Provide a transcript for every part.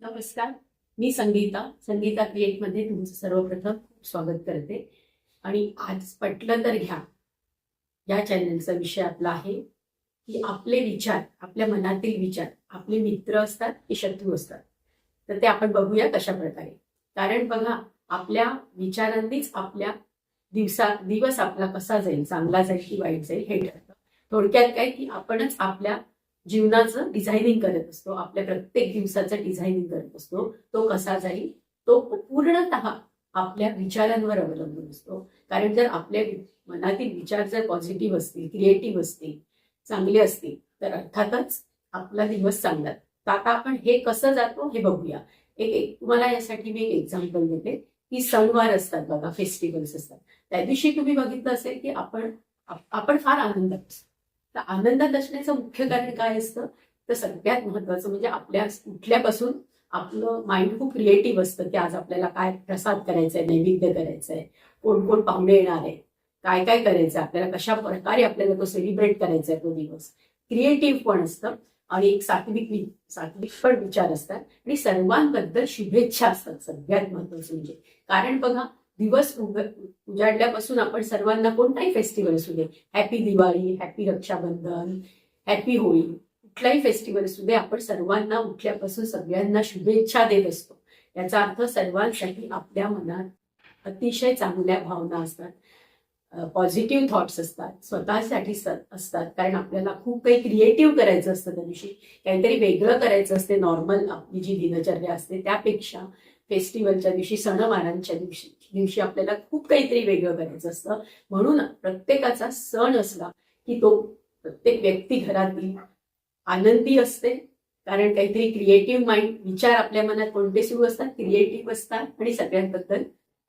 नमस्कार. मी संगीता. संगीता क्रिएटमध्ये तुमचं सर्वप्रथम खूप स्वागत करते. आणि आज पटलं तर घ्या. या चॅनलचा विषय आपला आहे की आपले विचार आपल्या मनातील विचार आपले मित्र असतात की शत्रू असतात. तर ते आपण बघूया कशा प्रकारे. कारण बघा आपल्या विचारांनीच आपल्या दिवसा दिवस आपला कसा जाईल चांगला जाईल की वाईट जाईल हे ठरतं. थोडक्यात काय की आपणच आपल्या जीवनाचं डिझायनिंग करत असतो. आपल्या प्रत्येक दिवसाचं डिझायनिंग करत असतो. तो कसा जाईल? तो पूर्णतः आपल्या विचारांवर अवलंबून असतो. कारण जर आपल्या मनातील विचार जर पॉझिटिव्ह असतील क्रिएटिव्ह असतील चांगले असतील तर अर्थातच आपला दिवस चांगला. तर आता आपण हे कसं जातो हे बघूया. एक एक तुम्हाला यासाठी मी एक एक्झाम्पल देते. की सणवार असतात बघा फेस्टिवल्स असतात. त्या दिवशी तुम्ही बघितलं असेल की आपण आपण फार आनंदात असतो. तर आनंदात असण्याचं मुख्य कारण काय असतं? तर सगळ्यात महत्वाचं म्हणजे आपल्या उठल्यापासून आपलं माइंड खूप क्रिएटिव्ह असतं की आज आपल्याला काय प्रसाद करायचा आहे नैवेद्य करायचं आहे कोण कोण पाहुणे येणार आहे काय काय करायचं आहे आपल्याला कशा प्रकारे आपल्याला तो सेलिब्रेट करायचा आहे तो दिवस. क्रिएटिव्ह पण असतं आणि एक सात्विक सात्विक पण विचार असतात आणि सर्वांबद्दल शुभेच्छा असतात सगळ्यात महत्वाचं म्हणजे. कारण बघा दिवस उजाडल्यापासून आपण सर्वांना कोणताही फेस्टिवल असू दे. Happy Diwali happy Rakshabandhan happy Holi कुठलाही फेस्टिवल असू दे आपण सर्वांना उठल्यापासून सगळ्यांना शुभेच्छा देत असतो. याचा अर्थ सर्वांसाठी आपल्या मनात अतिशय चांगल्या भावना असतात. पॉझिटिव्ह थॉट्स असतात. स्वतःसाठी असतात. कारण आपल्याला खूप काही क्रिएटिव्ह करायचं असतं त्या दिवशी. काहीतरी वेगळं करायचं असते. नॉर्मल आपली जी दिनचर्या असते त्यापेक्षा फेस्टिवलच्या दिवशी सणवारांच्या दिवशी. दिवशी आपल्याला खूप काहीतरी वेगळं करायचं असतं. म्हणून प्रत्येकाचा सण असला की तो प्रत्येक व्यक्ती घरातली आनंदी असते. कारण काहीतरी क्रिएटिव्ह माइंड विचार आपल्या मनात कोणते सुरू असतात? क्रिएटिव्ह असतात आणि सगळ्यांबद्दल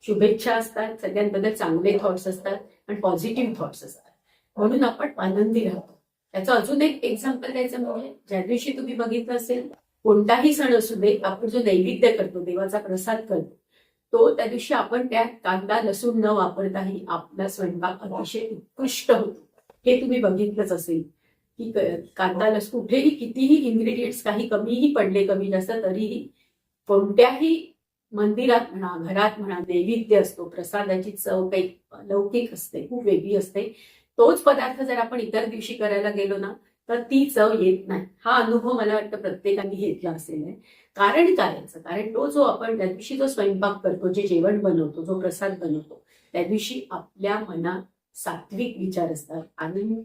शुभेच्छा असतात. सगळ्यांबद्दल चांगले थॉट्स असतात आणि पॉझिटिव्ह थॉट्स असतात. म्हणून आपण आनंदी राहतो. त्याचं अजून एक एक्झाम्पल द्यायचं म्हणजे ज्या दिवशी तुम्ही बघितलं असेल कोणताही सण असू दे आपण जो नैवेद्य करतो देवाचा प्रसाद करतो तो त्या दिवशी आपण त्यात कांदा लसूण न वापरताही आपला स्वयंपाक अतिशय उत्कृष्ट होतो. हे तुम्ही बघितलंच असेल की कांदा लसूण कुठेही कितीही इन्ग्रेडियंट्स काही कमीही पडले कमी जास्त तरीही कोणत्याही मंदिरात म्हणा घरात म्हणा नैवेद्य असतो प्रसादाची चव काही लौकिक असते खूप वेगळी असते. तोच पदार्थ जर आपण इतर दिवशी करायला गेलो ना तर ती चव येत नाही. हा अनुभव मला वाटतं प्रत्येकाने घेतला असेल कारण काय याचं? कारण तो जो आपण त्या दिवशी जो स्वयंपाक करतो जे जेवण बनवतो जो प्रसाद बनवतो त्या दिवशी आपल्या मनात सात्विक विचार असतात आनंद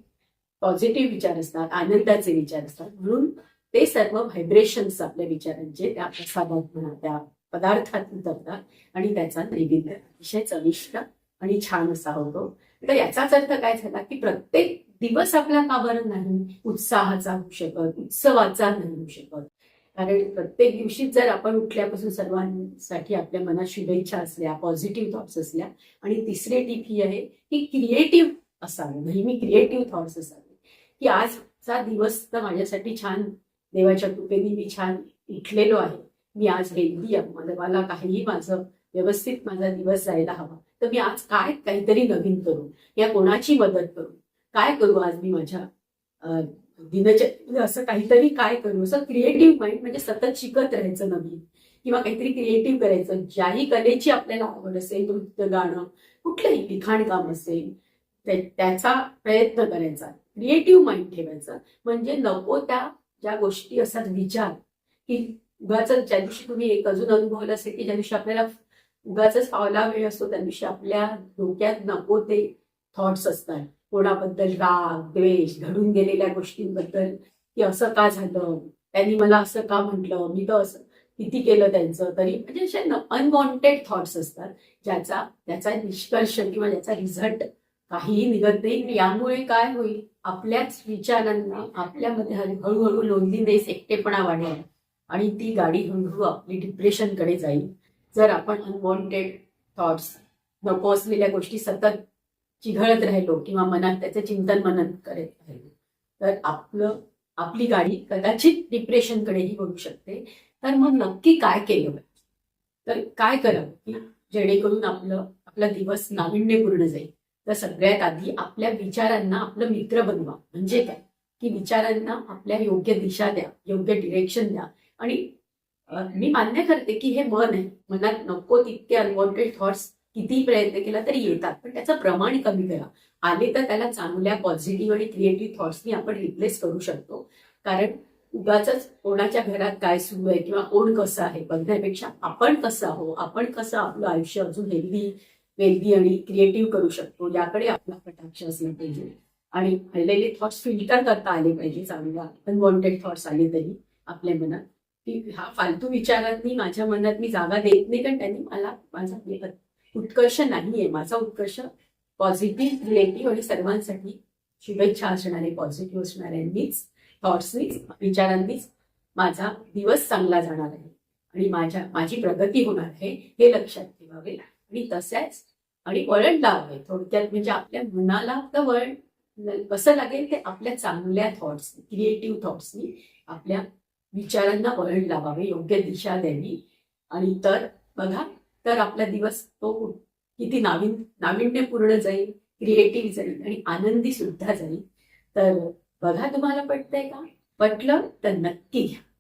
पॉझिटिव्ह विचार असतात आनंदाचे विचार असतात. म्हणून ते सर्व व्हायब्रेशन्स आपल्या विचारांचे त्या प्रसादात म्हणा त्या पदार्थात उतरतात आणि त्याचा नैवेद्य अतिशय चविष्ट आणि छान असा होतो. तर याचाच अर्थ काय झाला की प्रत्येक दिवस आपला का बरं नाही? उत्साहाचा होऊ शकत उत्सवाचा नाही होऊ शकत. कारण प्रत्येक दिवशी जर आपण उठल्यापासून सर्वांसाठी आपल्या मनात शुभेच्छा असल्या पॉझिटिव्ह थॉट्स असल्या आणि तिसरी टीप ही आहे की क्रिएटिव्ह असावे. नेहमी क्रिएटिव्ह थॉट्स असावे. की आजचा दिवस तर माझ्यासाठी छान देवाच्या कृपेने मी छान उठलेलो आहे. मी आज हेल्दी आहे. मला मला काहीही माझं व्यवस्थित माझा दिवस जायला हवा. तर मी आज काय काहीतरी नवीन करू? या कोणाची मदत करू? काय करू आज मी माझ्या दिनचर्य दिनचर्या म्हणजे असं काहीतरी काय करू? असं क्रिएटिव्ह माइंड म्हणजे सतत शिकत राहायचं नवीन. किंवा काहीतरी क्रिएटिव्ह करायचं. ज्याही कलेची आपल्याला आवड असेल नृत्य गाणं कुठलंही लिखाण काम असेल त्याचा प्रयत्न करायचा. क्रिएटिव्ह माइंड ठेवायचं. म्हणजे नको त्या ज्या गोष्टी असतात विचार. की उगाच ज्या दिवशी तुम्ही एक अजून अनुभवलं असेल की ज्या दिवशी आपल्याला उगाच फावला वेळ असतो त्या आपल्या डोक्यात नको ते थॉट्स असतात. कोणाबद्दल राग द्वेष घडून गेलेल्या गोष्टींबद्दल की असं का झालं? त्यांनी मला असं का म्हटलं? मी तर असं किती केलं त्यांचं? तरी म्हणजे असे अनवॉन्टेड थॉट्स असतात. ज्याचा त्याचा निष्कर्ष किंवा ज्याचा रिझल्ट काहीही निघत नाही. यामुळे काय होईल? आपल्याच विचारांना आपल्यामध्ये हळू- हळूहळू लोनलीनेस एकटेपणा वाढेल. आणि ती गाडी हळूहळू आपली डिप्रेशनकडे जाईल. जर आपण अनवॉन्टेड थॉट्स नको असलेल्या गोष्टी सतत चिघळत राहिलो किंवा मनात त्याचं चिंतन मनन करत राहिलो तर आपलं आपली गाडी कदाचित डिप्रेशनकडेही वळू शकते. तर मग नक्की काय केलं पाहिजे? तर काय करावं की जेणेकरून आपलं आपला दिवस नाविन्यपूर्ण जाईल? तर सगळ्यात आधी आपल्या विचारांना आपलं मित्र बनवा. म्हणजे काय? की विचारांना आपल्या योग्य दिशा द्या योग्य डिरेक्शन द्या. आणि मी मान्य करते की हे मन आहे. मनात नको तितके अनवॉन्टेड थॉट्स कितीही प्रयत्न केला तरी येतात पण त्याचं प्रमाण कमी करा. आले तर त्याला चांगल्या पॉझिटिव्ह आणि क्रिएटिव्ह थॉट्सनी आपण रिप्लेस करू शकतो. कारण उगाच कोणाच्या घरात काय सुरू आहे किंवा कोण कसं आहे बघण्यापेक्षा आपण कसं आहो आपण कसं आपलं आयुष्य अजून हेल्दी वेल्दी आणि क्रिएटिव्ह करू शकतो याकडे आपला कटाक्ष असला पाहिजे. आणि हल्लेले थॉट्स फिल्टर करता आले पाहिजे चांगल्या अनवॉन्टेड थॉट्स आले तरी आपल्या मनात. की हा फालतू विचारांनी माझ्या मनात मी जागा देत नाही कारण त्यांनी मला माझा उत्कर्ष नाहीये. माझा उत्कर्ष पॉझिटिव्ह क्रिएटिव्ह आणि सर्वांसाठी शुभेच्छा असणारे पॉझिटिव्ह असणाऱ्यांनीच थॉट्सनीच विचारांनीच माझा दिवस चांगला जाणार आहे. आणि माझ्या माझी प्रगती होणार आहे हे लक्षात ठेवावे आणि तसेच आणि वळण लावावे. थोडक्यात म्हणजे आपल्या मनाला तर वळण कसं लागेल ते आपल्या चांगल्या थॉट्स क्रिएटिव्ह थॉट्सनी आपल्या विचारांना वळण लावावे योग्य दिशा द्यावी. आणि तर बघा तर आपला दिवस तो किती नाविन नाविन्यपूर्ण जाईल क्रिएटिव्ह जाईल आणि आनंदी सुद्धा जाईल. तर बघा तुम्हाला पटतंय का? पटलं तर नक्की घ्या.